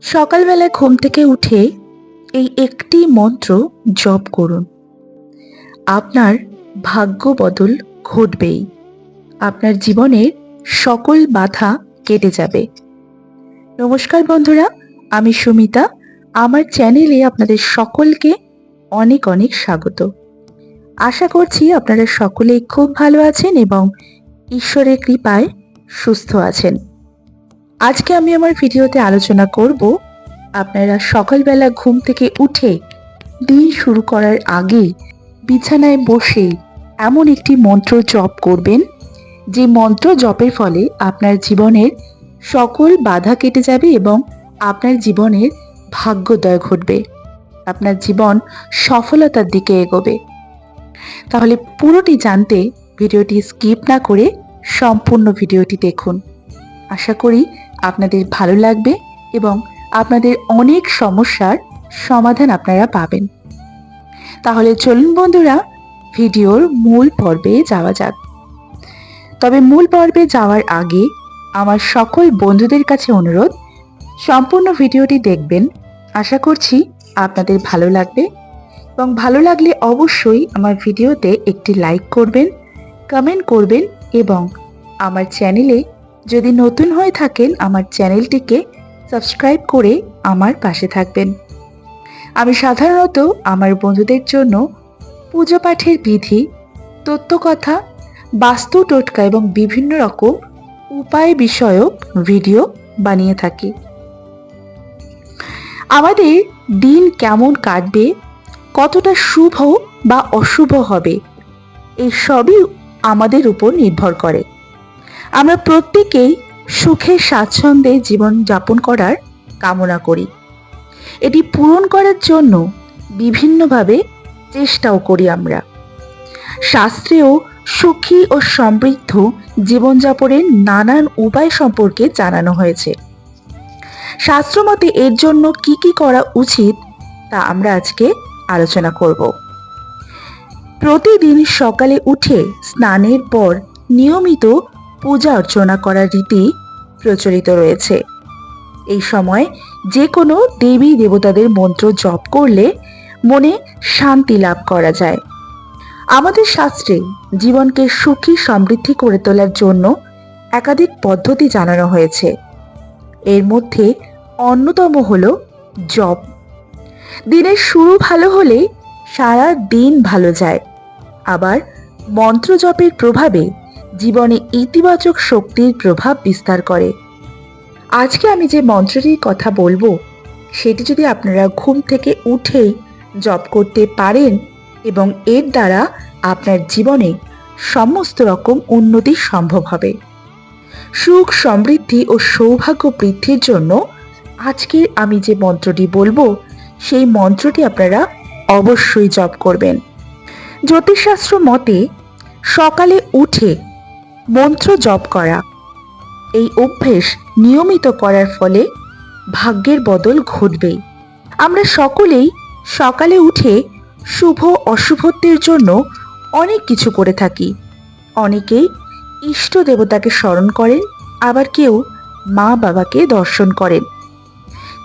সকালবেলায় ঘুম থেকে উঠে এই একটি মন্ত্র জপ করুন। আপনার ভাগ্য বদল ঘটবেই। আপনার জীবনের সকল বাধা কেটে যাবে। নমস্কার বন্ধুরা, আমি সুমিতা। আমার চ্যানেলে আপনাদের সকলকে অনেক অনেক স্বাগত। আশা করছি আপনারা সকলেই খুব ভালো আছেন এবং ঈশ্বরের কৃপায় সুস্থ আছেন। আজকে আমি আমার ভিডিওতে আলোচনা করব আপনারা সকালবেলা ঘুম থেকে উঠে দিন শুরু করার আগে বিছানায় বসে এমন একটি মন্ত্র জপ করবেন। যে মন্ত্র জপের ফলে আপনার জীবনের সকল বাধা কেটে যাবে এবং আপনার জীবনের ভাগ্যোদয় ঘটবে। আপনার জীবন সফলতার দিকে এগোবে। তাহলে পুরোটি জানতে ভিডিওটি স্কিপ না করে সম্পূর্ণ ভিডিওটি দেখুন। আশা করি আপনাদের ভালো লাগবে এবং আপনাদের অনেক সমস্যার সমাধান আপনারা পাবেন। তাহলে চলুন বন্ধুরা, ভিডিওর মূল পর্বে যাওয়া যাক। তবে মূল পর্বে যাওয়ার আগে আমার সকল বন্ধুদের কাছে অনুরোধ, সম্পূর্ণ ভিডিওটি দেখবেন। আশা করছি আপনাদের ভালো লাগবে এবং ভালো লাগলে অবশ্যই আমার ভিডিওতে একটি লাইক করবেন, কমেন্ট করবেন এবং আমার চ্যানেলে যদি নতুন হয়ে থাকেন আমার চ্যানেলটিকে সাবস্ক্রাইব করে আমার পাশে থাকবেন। আমি সাধারণত আমার বন্ধুদের জন্য পুজো পাঠের বিধি তত্ত্বকথা বাস্তু টোটকা এবং বিভিন্ন রকম উপায় বিষয়ক ভিডিও বানিয়ে থাকি। আমাদের দিন কেমন কাটবে, কতটা শুভ বা অশুভ হবে এই সবই আমাদের উপর নির্ভর করে। আমরা প্রত্যেকেই সুখে স্বাচ্ছন্দ্যে জীবন যাপন করার কামনা করি। এটি পূরণ করার জন্য বিভিন্নভাবে চেষ্টাও করি আমরা। শাস্ত্রেও সুখী ও সমৃদ্ধ জীবনযাপনের নানান উপায় সম্পর্কে জানানো হয়েছে। শাস্ত্রমতে এর জন্য কি কি করা উচিত তা আমরা আজকে আলোচনা করব। প্রতিদিন সকালে উঠে স্নানের পর নিয়মিত পূজা অর্চনা করার রীতি প্রচলিত রয়েছে। এই সময় যে কোনো দেবী দেবতাদের মন্ত্র জপ করলে মনে শান্তি লাভ করা যায়। আমাদের শাস্ত্রে জীবনকে সুখী সমৃদ্ধি করে তোলার জন্য একাধিক পদ্ধতি জানানো হয়েছে। এর মধ্যে অন্যতম হল জপ। দিনের শুরু ভালো হলে সারা দিন ভালো যায়। আবার মন্ত্র জপের প্রভাবে জীবনে ইতিবাচক শক্তির প্রভাব বিস্তার করে। আজকে আমি যে মন্ত্রটির কথা বলব, সেটি যদি আপনারা ঘুম থেকে উঠেই জপ করতে পারেন এবং এর দ্বারা আপনার জীবনে সমস্ত রকম উন্নতি সম্ভব হবে। সুখ, সমৃদ্ধি ও সৌভাগ্য বৃদ্ধির জন্য আজকে আমি যে মন্ত্রটি বলব, সেই মন্ত্রটি আপনারা অবশ্যই জপ করবেন। জ্যোতিষশাস্ত্র মতে, সকালে উঠে মন্ত্র জপ করা। এই অভ্যেস নিয়মিত করার ফলে ভাগ্যের বদল ঘটবেই আমরা সকলেই সকালে উঠে শুভ অশুভত্বের জন্য অনেক কিছু করে থাকি। অনেকেই ইষ্ট দেবতাকে স্মরণ করেন, আবার কেউ মা বাবাকে দর্শন করেন।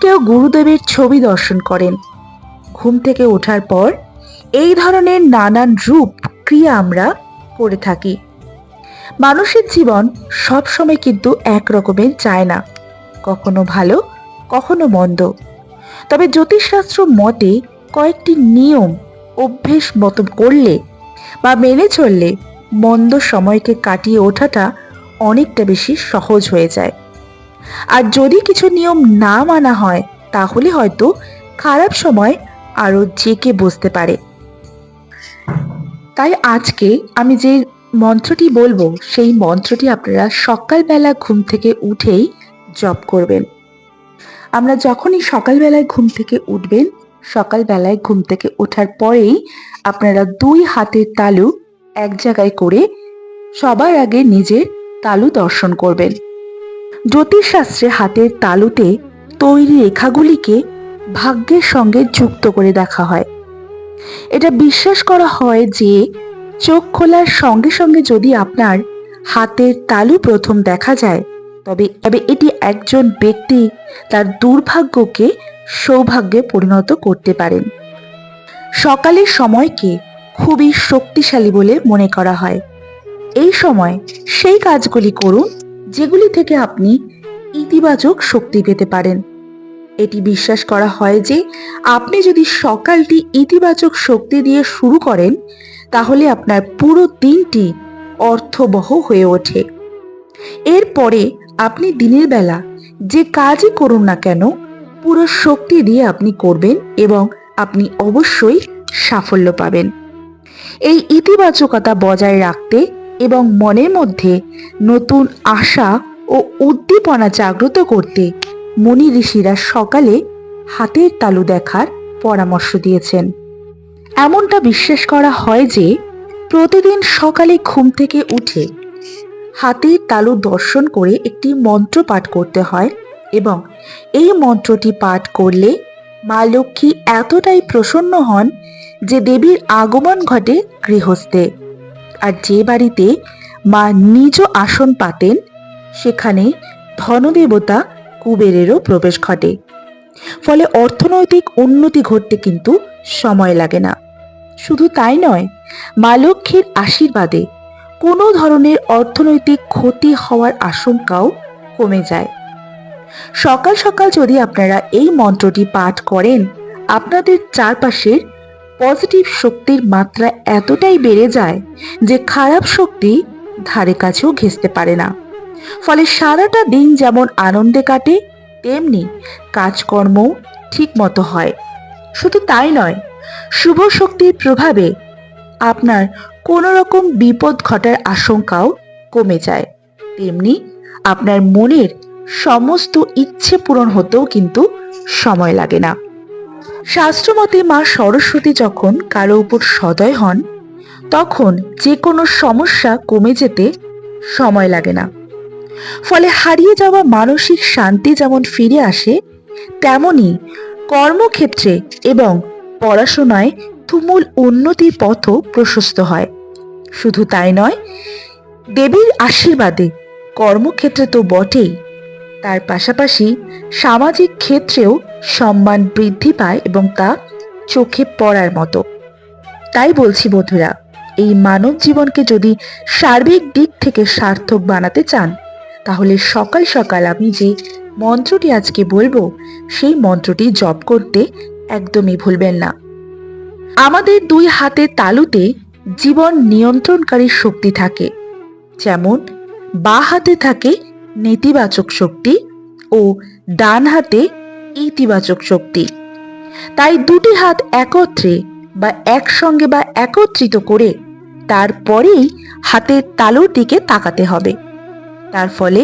কেউ গুরুদেবের ছবি দর্শন করেন। ঘুম থেকে ওঠার পর এই ধরনের নানান রূপ, ক্রিয়া আমরা করে থাকি। মানুষের জীবন সবসময় কিন্তু এক রকমের না। কখনো ভালো, কখনো মন্দ। তবে জ্যোতিষশাস্ত্র মতে কয়েকটি নিয়ম অভ্যেস মতো করলে বা মেনে চললে মন্দ সময়কে কাটিয়ে ওঠাটা অনেকটা বেশি সহজ হয়ে যায়। আর যদি কিছু নিয়ম না মানা হয়, তাহলে হয়তো খারাপ সময় আরও জেকে বসতে পারে। তাই আজকে আমি যে মন্ত্রটি বলব, সেই মন্ত্রটি আপনারা সকালবেলা ঘুম থেকে উঠেই জপ করবেন। আমরা যখনই সকালবেলায় ঘুম থেকে উঠবেন, সকালবেলায় ঘুম থেকে ওঠার পরেই আপনারা দুই হাতের তালু এক জায়গায় করে সবার আগে নিজের তালু দর্শন করবেন। জ্যোতিষশাস্ত্রে হাতের তালুতে তৈরি রেখাগুলিকে ভাগ্যের সঙ্গে যুক্ত করে দেখা হয়। এটা বিশ্বাস করা হয় যে চোখ খোলার সঙ্গে সঙ্গে যদি আপনার হাতের তালু প্রথম দেখা যায়, তবে তবে এটি একজন ব্যক্তি তার দুর্ভাগ্যকে সৌভাগ্যে পরিণত করতে পারেন। সকালের সময়কে খুবই শক্তিশালী বলে মনে করা হয়। এই সময় সেই কাজগুলি করুন যেগুলি থেকে আপনি ইতিবাচক শক্তি পেতে পারেন। এটি বিশ্বাস করা হয় যে আপনি যদি সকালটি ইতিবাচক শক্তি দিয়ে শুরু করেন তাহলে আপনার পুরো দিনটি অর্থবহ হয়ে ওঠে। এরপরে আপনি দিনের বেলা যে কাজই করুন না কেন, পুরো শক্তি দিয়ে আপনি করবেন এবং আপনি অবশ্যই সাফল্য পাবেন। এই ইতিবাচকতা বজায় রাখতে এবং মনের মধ্যে নতুন আশা ও উদ্দীপনা জাগ্রত করতে মুনি ঋষিরা সকালে হাতের তালু দেখার পরামর্শ দিয়েছেন। এমনটা বিশ্বাস করা হয় যে প্রতিদিন সকালে ঘুম থেকে উঠে হাতের তালু দর্শন করে একটি মন্ত্র পাঠ করতে হয় এবং এই মন্ত্রটি পাঠ করলে মা লক্ষ্মী এতটাই প্রসন্ন হন যে দেবীর আগমন ঘটে গৃহস্থে। আর যে বাড়িতে মা নিজ আসন পাতেন, সেখানে ধনদেবতা কুবেরেরও প্রবেশ ঘটে। ফলে অর্থনৈতিক উন্নতি ঘটতে কিন্তু সময় লাগে না। শুধু তাই নয়, মা লক্ষ্মীর আশীর্বাদে কোনো ধরনের অর্থনৈতিক ক্ষতি হওয়ার আশঙ্কাও কমে যায়। সকাল সকাল যদি আপনারা এই মন্ত্রটি পাঠ করেন, আপনাদের চারপাশের পজিটিভ শক্তির মাত্রা এতটাই বেড়ে যায় যে খারাপ শক্তি ধারে কাছেও ঘেঁচতে পারে না। ফলে সারাটা দিন যেমন আনন্দে কাটে তেমনি কাজকর্ম ঠিক মতো হয়। শুধু তাই নয়, শুভ শক্তির প্রভাবে আপনার কোনো রকম বিপদ ঘটার আশঙ্কাও কমে যায়। তেমনি আপনার মনের সমস্ত ইচ্ছে পূরণ হতেও কিন্তু সময় লাগে না। শাস্ত্রমতে মা সরস্বতী যখন কারও উপর সদয় হন, তখন যে কোনো সমস্যা কমে যেতে সময় লাগে না। ফলে হারিয়ে যাওয়া মানসিক শান্তি যেমন ফিরে আসে, তেমনি কর্মক্ষেত্রে এবং পড়াশোনায় তুমুল উন্নতির পথও প্রশস্ত হয়। শুধু তাই নয়, দেবীর আশীর্বাদে কর্মক্ষেত্রে তো বটেই। তার পাশাপাশি সামাজিক ক্ষেত্রেও সম্মান বৃদ্ধি পায় এবং তা চোখে পড়ার মতো। তাই বলছি বন্ধুরা, এই মানব জীবনকে যদি সার্বিক দিক থেকে সার্থক বানাতে চান তাহলে সকাল সকাল আমি যে মন্ত্রটি আজকে বলব, সেই মন্ত্রটি জপ করতে একদমই ভুলবেন না। আমাদের দুই হাতের তালুতে জীবন নিয়ন্ত্রণকারী শক্তি থাকে, যেমন বা হাতে থাকে নেতিবাচক শক্তি ও ডান হাতে ইতিবাচক শক্তি। তাই দুটি হাত একত্রে বা একসঙ্গে বা একত্রিত করে তারপরেই হাতের তালুর দিকে তাকাতে হবে। তার ফলে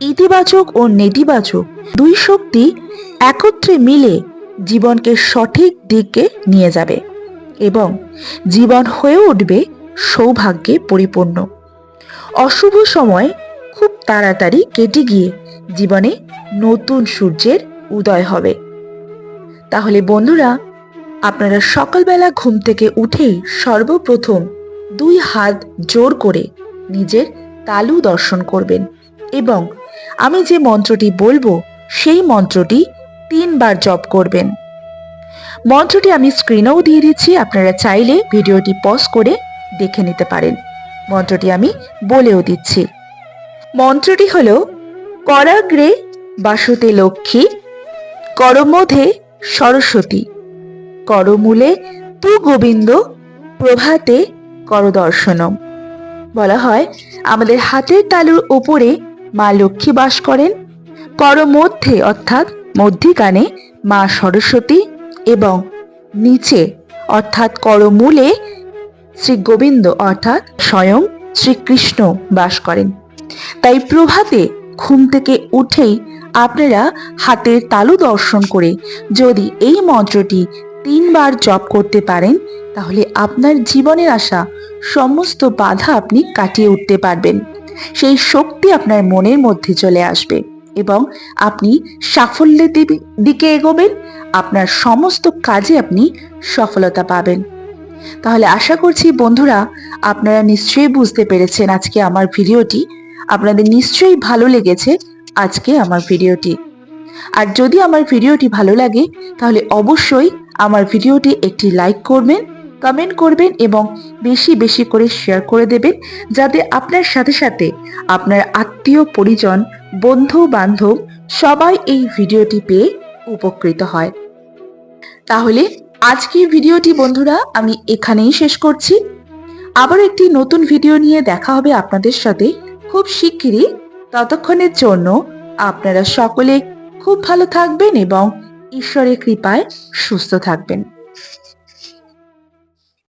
ইতিবাচক ও নেতিবাচক দুই শক্তি একত্রে মিলে জীবনকে সঠিক দিকে নিয়ে যাবে এবং জীবন হয়ে উঠবে সৌভাগ্যে পরিপূর্ণ। অশুভ সময় খুব তাড়াতাড়ি কেটে গিয়ে জীবনে নতুন সূর্যের উদয় হবে। তাহলে বন্ধুরা, আপনারা সকালবেলা ঘুম থেকে উঠেই সর্বপ্রথম দুই হাত জোর করে নিজের তালু দর্শন করবেন। এবং আমি যে মন্ত্রটি বলব, সেই মন্ত্রটি তিনবার জপ করবেন। মন্ত্রটি আমি স্ক্রিনেও দিয়ে দিচ্ছি, আপনারা চাইলে ভিডিওটি পজ করে দেখে নিতে পারেন। মন্ত্রটি আমি বলেও দিচ্ছি। মন্ত্রটি হল, করাগ্রে বাসুতে লক্ষ্মী করমধ্যে সরস্বতী, করমূলে তু গোবিন্দ, প্রভাতে করদর্শনম। বলা হয়, আমাদের হাতের তালুর উপরে মা লক্ষ্মী বাস করেন। কর মধ্যে অর্থাৎ মধ্যিকানে মা সরস্বতী এবং নিচে অর্থাৎ করমূলে শ্রী গোবিন্দ অর্থাৎ স্বয়ং শ্রীকৃষ্ণ বাস করেন। তাই প্রভাতে ঘুম থেকে উঠেই আপনারা হাতের তালু দর্শন করে যদি এই মন্ত্রটি তিনবার জপ করতে পারেন, তাহলে আপনার জীবনের আসা সমস্ত বাধা আপনি কাটিয়ে উঠতে পারবেন। সেই শক্তি আপনার মনের মধ্যে চলে আসবে এবং আপনি সাফল্যের দিকে এগোবেন, আপনার সমস্ত কাজে আপনি সফলতা পাবেন। তাহলে আশা করছি বন্ধুরা, আপনারা নিশ্চয়ই বুঝতে পেরেছেন আজকে আমার ভিডিওটি। আপনাদের নিশ্চয়ই ভালো লেগেছে আজকে আমার ভিডিওটি। আর যদি আমার ভিডিওটি ভালো লাগে, তাহলে অবশ্যই আমার ভিডিওটি একটি লাইক করবেন কমেন্ট করবেন এবং বেশি বেশি করে শেয়ার করে দেবেন, যাতে আপনার সাথে সাথে আপনার আত্মীয়, পরিজন, বন্ধু, বান্ধব সবাই এই ভিডিওটি পেয়ে উপকৃত হয়। তাহলে আজকের ভিডিওটি বন্ধুরা আমি এখানেই শেষ করছি। আবার একটি নতুন ভিডিও নিয়ে দেখা হবে আপনাদের সাথে খুব শিগগিরই। ততক্ষণের জন্য আপনারা সকলে খুব ভালো থাকবেন এবং ঈশ্বরের কৃপায় সুস্থ থাকবেন।